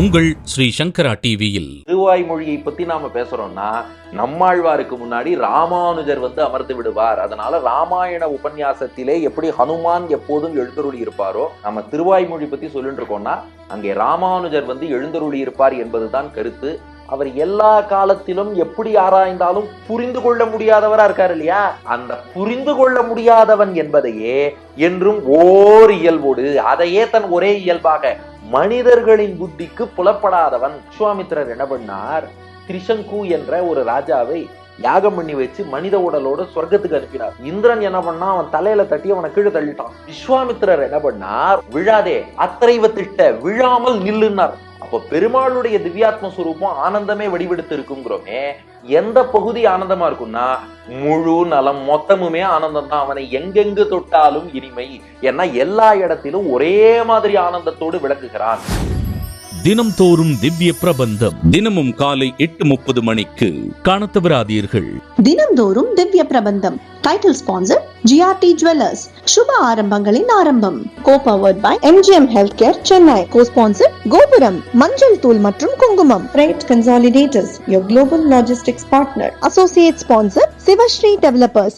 உங்கள் ஸ்ரீ சங்கரா டிவியில். திருவாய்மொழியை பத்தி நாம பேசுறோம்னா நம்மாழ்வாருக்கு முன்னாடி ராமானுஜர் வந்து அமர்ந்து விடுவார். அதனால ராமாயண உபன்யாசத்திலே எப்படி ஹனுமான் எப்போதும் எழுந்தருளி இருப்பாரோ நம்ம திருவாய்மொழி பத்தி சொல்லிட்டு இருக்கோம்னா அங்கே ராமானுஜர் வந்து எழுந்தருளி இருப்பார் என்பதுதான் கருத்து. அவர் எல்லா காலத்திலும் எப்படி ஆராய்ந்தாலும் புரிந்து கொள்ள முடியாதவரா இருக்காரு இல்லையா? அந்த புரிந்து கொள்ள முடியாதவன் என்பதையே என்றும் ஓர் இயல்போடு அதையே தன் ஒரே இயல்பாக மனிதர்களின் புத்திக்கு புலப்படாதவன் விஸ்வாமித்திரர் என்ன பண்ணார்? திரிசங்கு என்ற ஒரு ராஜாவை யாகம் பண்ணி வச்சு மனித உடலோட சொர்க்கத்துக்கு அனுப்பினார். இந்திரன் என்ன பண்ணா அவன் தலையில தட்டி அவனை கீழே தள்ளிட்டான். விஸ்வாமித்திரர் என்ன பண்ணார்? விழாதே அத்தரைவ திட்ட விழாமல் நில்லுனார் அப்போ பெருமாளுடைய திவ்யாத்ம சுரூபம் ஆனந்தமே வடிவெடுத்து இருக்குங்கிறோமே எந்த பகுதி ஆனந்தமா இருக்கும்னா முழு நலம் மொத்தமுமே ஆனந்தம் தான் அவனை எங்கெங்கு தொட்டாலும் இனிமை ஏன்னா எல்லா இடத்திலும் ஒரே மாதிரி ஆனந்தத்தோடு விளக்குகிறான். தினம்தோறும் திவ்ய பிரபந்தம். தினமும் காலை எட்டு முப்பது மணிக்கு காணத் தவறாதீர்கள். தினம்தோறும் Divya Prabandham. Title sponsor GRT jewellers சுப ஆரம்பங்களின் ஆரம்பம் co powered by MGM health care Chennai co sponsor Gopuram மஞ்சள் தூள் மற்றும் குங்குமம் Freight consolidators your global logistics partner associate sponsor Sivasri developers